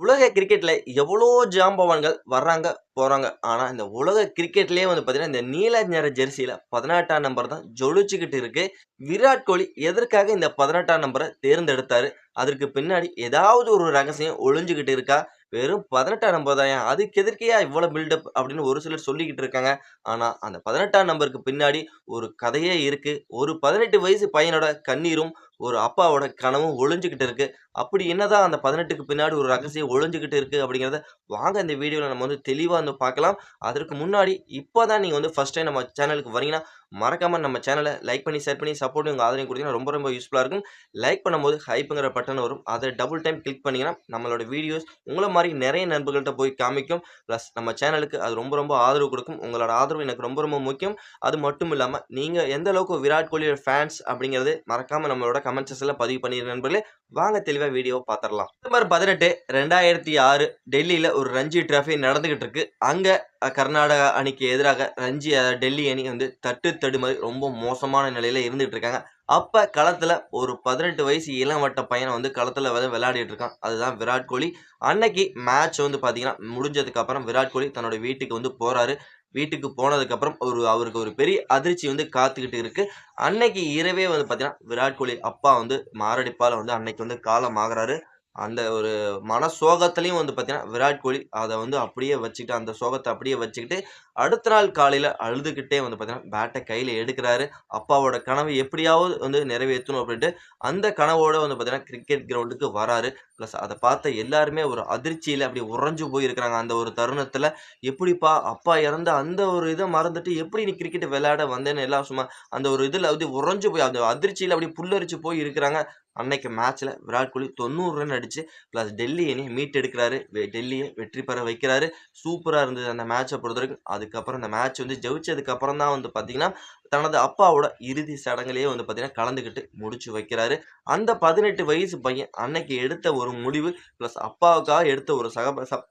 உலக கிரிக்கெட்டில் எவ்வளோ ஜாம்பவான்கள் வர்றாங்க, போகிறாங்க ஆனால் இந்த உலக கிரிக்கெட்லேயே வந்து பார்த்தீங்கன்னா, இந்த நீல நிற ஜெர்சியில 18ஆம் நம்பர் தான் ஜொலிச்சுக்கிட்டு இருக்குது விராட் கோலி எதற்காக இந்த பதினெட்டாம் நம்பரை தேர்ந்தெடுத்தார்? அதற்கு பின்னாடி ஏதாவது ஒரு ரகசியம் ஒழிஞ்சுக்கிட்டு இருக்கா? வெறும் 18ஆம் நம்பர் தான்யா, அதுக்கு எதிர்க்கையா இவ்வளோ பில்டப் அப்படின்னு ஒரு சிலர் சொல்லிக்கிட்டு இருக்காங்க. ஆனா, அந்த 18ஆம் நம்பருக்கு பின்னாடி ஒரு கதையே இருக்கு. ஒரு 18 வயசு பையனோட கண்ணீரும், ஒரு அப்பாவோட கனவும் ஒளிஞ்சுக்கிட்டு இருக்கு. அப்படி என்னதான் அந்த 18க்கு பின்னாடி ஒரு ரகசியம் ஒளிஞ்சுகிட்டு இருக்கு அப்படிங்கிறத, வாங்க இந்த வீடியோவில் நம்ம வந்து தெளிவாக வந்து பார்க்கலாம். அதற்கு முன்னாடி இப்போ தான் நீங்கள் வந்து ஃபர்ஸ்ட் டைம் நம்ம சேனலுக்கு வரீங்கன்னா, மறக்காமல் நம்ம சேனலை லைக் பண்ணி, ஷேர் பண்ணி சப்போர்ட் உங்கள் ஆதரவு கொடுத்தீங்கன்னா ரொம்ப ரொம்ப யூஸ்ஃபுல்லாக இருக்கும். லைக் பண்ணும்போது ஹைப்புங்கிற பட்டன் வரும். அதை டபுள் டைம் கிளிக் பண்ணிங்கன்னா நம்மளோட வீடியோஸ் உங்களை மாதிரி நிறைய நண்பர்கள்ட்ட போய் காமிக்கும். ப்ளஸ் நம்ம சேனலுக்கு அது ரொம்ப ரொம்ப ஆதரவு கொடுக்கும் உங்களோட ஆதரவு எனக்கு ரொம்ப ரொம்ப முக்கியம். அது மட்டும் இல்லாமல் நீங்கள் எந்த அளவுக்கு விராட் கோலியோட ஃபேன்ஸ் அப்படிங்கிறது மறக்காமல் நம்மளோட கமெண்ட் செக்ஷனில் பதிவு பண்ணிடுற நண்பர்களே. வாங்க தெளிவா வீடியோவ பார்த்துரலாம். செப்டம்பர் 18, 2006 டெல்லியில ஒரு ரஞ்சி ட்ராஃபி நடந்துகிட்டு இருக்கு. அங்கே கர்நாடகா அணிக்கு எதிராக ரஞ்சி டெல்லி அணி வந்து தட்டு தடுமாறி ரொம்ப மோசமான நிலையில இருந்துட்டு இருக்காங்க. அப்ப களத்துல ஒரு 18 வயசு இளம் வட்ட பையனை வந்து களத்துல வந்து விளையாடிட்டு இருக்கான். அதுதான் விராட் கோலி. அன்னைக்கு மேட்ச் வந்து பார்த்தீங்கன்னா, முடிஞ்சதுக்கு அப்புறம் விராட் கோலி தன்னோட வீட்டுக்கு வந்து போறாரு. வீட்டுக்கு போனதுக்கப்புறம் ஒரு அவருக்கு ஒரு பெரிய அதிர்ச்சி வந்து காத்துக்கிட்டு இருக்கு. அன்னைக்கு இரவே வந்து பார்த்தீங்கன்னா, விராட் கோலி அப்பா வந்து மாரடைப்பால் வந்து அன்னைக்கு வந்து காலமாகுறாரு. அந்த ஒரு மன சோகத்துலேயும் வந்து பார்த்தீங்கன்னா, விராட் கோலி அதை வந்து அப்படியே வச்சுக்கிட்டு அந்த சோகத்தை அப்படியே வச்சுக்கிட்டு, அடுத்த நாள் காலையில் அழுதுகிட்டே வந்து பார்த்தீங்கன்னா, பேட்டை கையில் எடுக்கிறாரு அப்பாவோட கனவு எப்படியாவது வந்து நிறைவேற்றணும் அப்படின்ட்டு, அந்த கனவோடு வந்து பார்த்தீங்கன்னா, கிரிக்கெட் கிரவுண்டுக்கு வராரு. ப்ளஸ் அதை பார்த்த எல்லாருமே ஒரு அதிர்ச்சியில் அப்படியே உறைஞ்சு போய் இருக்கிறாங்க. அந்த ஒரு தருணத்தில் "எப்படிப்பா அப்பா இறந்த அந்த ஒரு இதை மறந்துட்டு எப்படி நீ கிரிக்கெட் விளையாட வந்தேன்னு" எல்லாம் சும்மா அந்த ஒரு இதில் வந்து உறைஞ்சு போய் அந்த அதிர்ச்சியில் அப்படியே புல்லரிச்சு போய் இருக்கிறாங்க. அன்னைக்கு மேட்ச்ல விராட் கோலி 90 ரன் அடிச்சு, பிளஸ் டெல்லி அணியை மீட்டெடுக்கிறாரு. வெ டெல்லியை வெற்றி பெற வைக்கிறாரு. சூப்பரா இருந்தது அந்த மேட்ச்சை பொறுத்தவரைக்கும். அதுக்கப்புறம் அந்த மேட்ச் வந்து ஜெயிச்சதுக்கு அப்புறம் தான் வந்து பார்த்திங்கன்னா தனது அப்பாவோட இறுதி சடங்குலேயே வந்து பார்த்தீங்கன்னா, கலந்துக்கிட்டு முடிச்சு வைக்கிறாரு. அந்த 18 வயசு பையன் அன்னைக்கு எடுத்த ஒரு முடிவு, பிளஸ் அப்பாவுக்காக எடுத்த ஒரு சகப சப்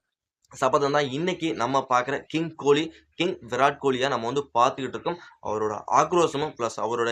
சபதம் தான் இன்னைக்கு நம்ம பார்க்குற கிங் கோலி, கிங் விராட் கோலியாக நம்ம வந்து பார்த்துக்கிட்டு இருக்கோம். அவரோட ஆக்ரோஷமும், ப்ளஸ் அவரோட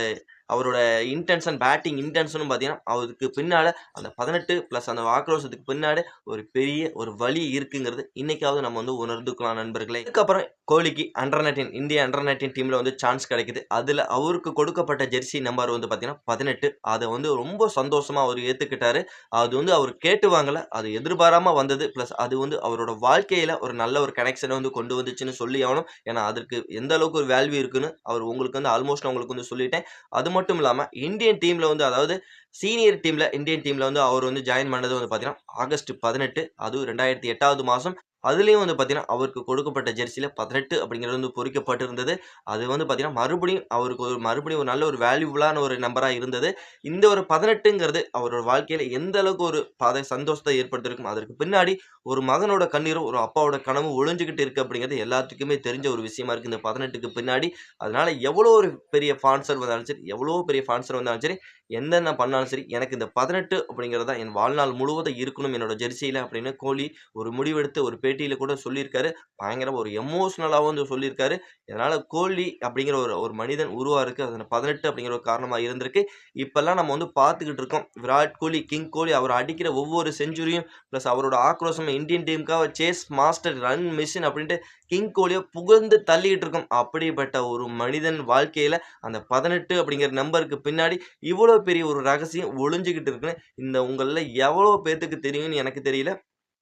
அவரோட இன்டென்ஷன் பேட்டிங் இன்டென்ஷனும் பார்த்தீங்கன்னா, அவருக்கு பின்னால் அந்த பதினெட்டு ப்ளஸ் அந்த ஆக்ரோஷத்துக்கு பின்னாடி ஒரு பெரிய ஒரு வழி இருக்குங்கிறது இன்னைக்காவது நம்ம வந்து உணர்ந்துக்கலாம் நண்பர்களே. இதுக்கப்புறம் கோலிக்கு அண்டர் 19 இந்தியா அண்டர் நைன்டீன் டீமில் வந்து சான்ஸ் கிடைக்குது. அதில் அவருக்கு கொடுக்கப்பட்ட ஜெர்சி நம்பர் வந்து பார்த்தீங்கன்னா பதினெட்டு அதை வந்து ரொம்ப சந்தோஷமாக அவர் ஏற்றுக்கிட்டாரு அது வந்து அவர் கேட்டு வாங்கலை அது எதிர்பாராமல் வந்தது. ப்ளஸ் அது வந்து அவரோட வாழ்க்கையில் ஒரு நல்ல ஒரு கனெக்ஷனை வந்து கொண்டு வந்துச்சுன்னு சொல்லி ஆகணும். ஏன்னா, அதற்கு எந்த அளவுக்கு ஒரு வேல்யூ இருக்குன்னு அவர் உங்களுக்கு வந்து ஆல்மோஸ்ட் நான் உங்களுக்கு வந்து சொல்லிட்டேன். அது மட்டும் இல்லாம இந்தியன் டீம்ல வந்து அதாவது சீனியர் டீமில் இந்தியன் டீம்ல வந்து அவர் வந்து ஜாயின் பண்ணது வந்து பார்த்தீங்கன்னா, ஆகஸ்ட் 18 அதுவும் 2008வது மாசம். அதுலேயும் வந்து பார்த்தீங்கன்னா, அவருக்கு கொடுக்கப்பட்ட ஜெர்சியில் பதினெட்டு அப்படிங்கிறது வந்து பொறிக்கப்பட்டிருந்தது. அது வந்து பார்த்தீங்கன்னா, மறுபடியும் அவருக்கு ஒரு மறுபடியும் ஒரு நல்ல ஒரு வேல்யூபுளான ஒரு நம்பராக இருந்தது. இந்த ஒரு 18ங்கிறது அவரோட வாழ்க்கையில் எந்த அளவுக்கு ஒரு பத சந்தோஷத்தை ஏற்படுத்திருக்கும் அதற்கு பின்னாடி ஒரு மகனோட கண்ணீரும், ஒரு அப்பாவோட கனவும் ஒழிஞ்சுக்கிட்டு இருக்குது அப்படிங்கிறது எல்லாத்துக்குமே தெரிஞ்ச ஒரு விஷயமா இருக்குது இந்த 18க்கு பின்னாடி. அதனால் எவ்வளோ ஒரு பெரிய ஃபான்சர் வந்தாலும் சரி, எவ்வளோ பெரிய ஃபான்சர் வந்தாலும் சரி, என்னென்ன பண்ணாலும் சரி, எனக்கு இந்த 18 அப்படிங்கிறது தான் என் வாழ்நாள் முழுவதும் இருக்கணும் என்னோட ஜெர்சியில் அப்படின்னு கோலி ஒரு முடிவெடுத்து ஒரு பேட்டியில் கூட சொல்லியிருக்காரு. பயங்கரமாக ஒரு எமோஷ்னலாகவும் வந்து சொல்லியிருக்காரு. இதனால் கோலி அப்படிங்கிற ஒரு ஒரு மனிதன் உருவாக இருக்குது அதில் பதினெட்டு அப்படிங்கிற ஒரு காரணமாக இருந்திருக்கு. இப்போல்லாம் நம்ம வந்து பார்த்துக்கிட்டு இருக்கோம். விராட் கோலி, கிங் கோலி அவர் அடிக்கிற ஒவ்வொரு செஞ்சுரியும், ப்ளஸ் அவரோட ஆக்ரோஷம் இந்தியன் டீமுக்காக சேஸ் மாஸ்டர், ரன் மிஷின் அப்படின்ட்டு கிங் கோலியை புகழ்ந்து தள்ளிக்கிட்டு இருக்கோம். அப்படிப்பட்ட ஒரு மனிதன் வாழ்க்கையில் அந்த 18 அப்படிங்கிற நம்பருக்கு பின்னாடி இவ்வளோ பெரிய ஒரு ரகசியம் ஒளிஞ்சிக்கிட்டு இருக்குன்னு, இந்த உங்களில் எவ்வளோ பேர்த்துக்கு தெரியும்னு எனக்கு தெரியல.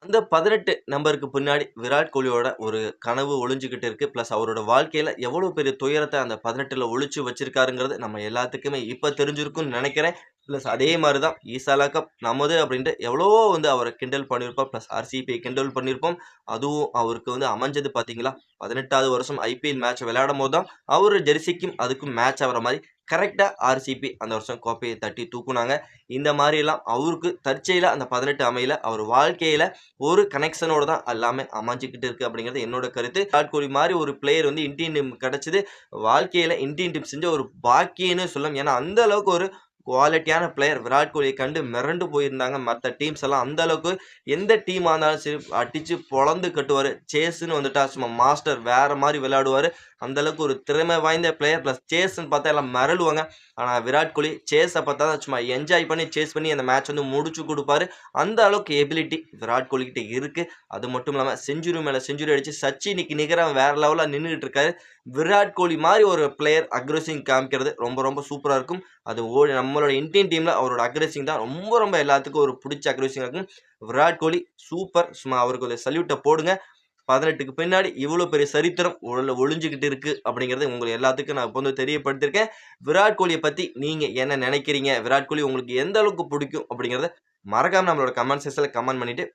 அந்த 18 நம்பருக்கு பின்னாடி விராட் கோலியோட ஒரு கனவு ஒழிஞ்சுக்கிட்டு இருக்கு. பிளஸ் அவரோட வாழ்க்கையில எவ்வளோ பெரிய துயரத்தை அந்த பதினெட்டில் ஒழிச்சு வச்சிருக்காருங்கிறது நம்ம எல்லாத்துக்குமே இப்ப தெரிஞ்சிருக்கும்னு நினைக்கிறேன் ப்ளஸ் அதே மாதிரி தான் ஈசாலா கப் நமது அப்படின்ட்டு எவ்வளவோ வந்து அவரை கிண்டல் பண்ணியிருப்போம். ப்ளஸ் ஆர்சிபியை கிண்டல் பண்ணியிருப்போம். அதுவும் அவருக்கு வந்து அமைஞ்சது பார்த்தீங்களா, 18வது வருஷம் ஐபிஎல் மேட்ச் விளையாடும்போது தான் அவர் ஜெர்சிக்கும் அதுக்கும் மேட்ச் ஆகிற மாதிரி கரெக்டாக ஆர்சிபி அந்த வருஷம் கோப்பையை தட்டி தூக்குனாங்க. இந்த மாதிரிலாம் அவருக்கு தற்செயல அந்த பதினெட்டு அமையில அவர் வாழ்க்கையில ஒரு கனெக்ஷனோட தான் எல்லாமே அமைஞ்சிக்கிட்டு இருக்கு அப்படிங்கிறது என்னோட கருத்து. விராட் கோலி மாதிரி ஒரு பிளேயர் வந்து இந்தியன் டீம் கிடைச்சது வாழ்க்கையில இந்தியன் டீம் செஞ்ச ஒரு பாக்கியன்னு சொல்லலாம். ஏன்னா, அந்த அளவுக்கு ஒரு குவாலிட்டியான பிளேயர் விராட் கோலியை கண்டு மிரண்டு போயிருந்தாங்க மற்ற டீம்ஸ் எல்லாம். அந்த அளவுக்கு எந்த டீமாக இருந்தாலும் சரி, அடிச்சு பொழந்து கட்டுவார் சேஸ்ன்னு வந்துட்டா சும்மா மாஸ்டர் வேற மாதிரி விளையாடுவார் அந்த அளவுக்கு ஒரு திறமை வாய்ந்த பிளேயர் ப்ளஸ் சேஸ்ன்னு பார்த்தா எல்லாம் மறலுவாங்க ஆனால் விராட் கோலி சேஸை பார்த்தா தான் சும்மா என்ஜாய் பண்ணி சேஸ் பண்ணி அந்த மேட்ச் வந்து முடிச்சு கொடுப்பாரு. அந்த அளவுக்கு எபிலிட்டி விராட் கோலி கிட்ட அது மட்டும் இல்லாமல் செஞ்சுரி மேலே செஞ்சுரி அடிச்சு சச்சினுக்கு நிகராக வேற லெவலில் நின்றுட்டு இருக்காரு. விராட் கோலி மாதிரி ஒரு பிளேயர் அக்ரெசிங் காமிக்கிறது ரொம்ப ரொம்ப சூப்பராக இருக்கும். அது ஓ நம்மளோட இந்தியன் டீமில் அவரோட அக்ரெசிங் தான் ரொம்ப ரொம்ப எல்லாத்துக்கும் ஒரு பிடிச்ச அக்ரெசிங் இருக்கும். விராட் கோலி சூப்பர் சும்மா அவருக்கு ஒரு சல்யூட்டை போடுங்க. பதினெட்டுக்கு பின்னாடி இவ்வளோ பெரிய சரித்திரம் உள்ள ஒளிஞ்சுக்கிட்டு இருக்கு அப்படிங்கிறது உங்களுக்கு எல்லாத்துக்கும் நான் இப்போ வந்து தெரியப்படுத்திருக்கேன் விராட் கோலியை பற்றி நீங்கள் என்ன நினைக்கிறீங்க? விராட் கோலி உங்களுக்கு எந்த அளவுக்கு பிடிக்கும் அப்படிங்கிறத மறக்காம நம்மளோட கமெண்ட் செக்ஷனில் கமெண்ட் பண்ணிட்டு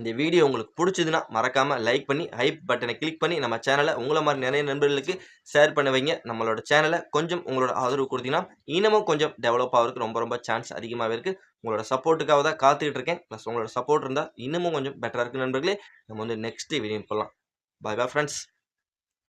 இந்த வீடியோ உங்களுக்கு பிடிச்சதுன்னா மறக்காமல் லைக் பண்ணி ஹைப் பட்டனை கிளிக் பண்ணி நம்ம சேனலை உங்களை மாதிரி நிறைய நண்பர்களுக்கு ஷேர் பண்ண வைங்க. நம்மளோட சேனலை கொஞ்சம் உங்களோட ஆதரவு கொடுத்தீங்கன்னா இன்னமும் கொஞ்சம் டெவலப் ஆகிறதுக்கு ரொம்ப ரொம்ப சான்ஸ் அதிகமாகவே இருக்குது உங்களோட சப்போர்ட்டுக்காக தான் காத்துக்கிட்டு இருக்கேன். ப்ளஸ் உங்களோட சப்போர்ட் இருந்தால் இன்னமும் கொஞ்சம் பெட்டராக இருக்குது நண்பர்களே. நம்ம வந்து நெக்ஸ்ட் வீடியோ போகலாம் பாய் பாய் ஃப்ரெண்ட்ஸ்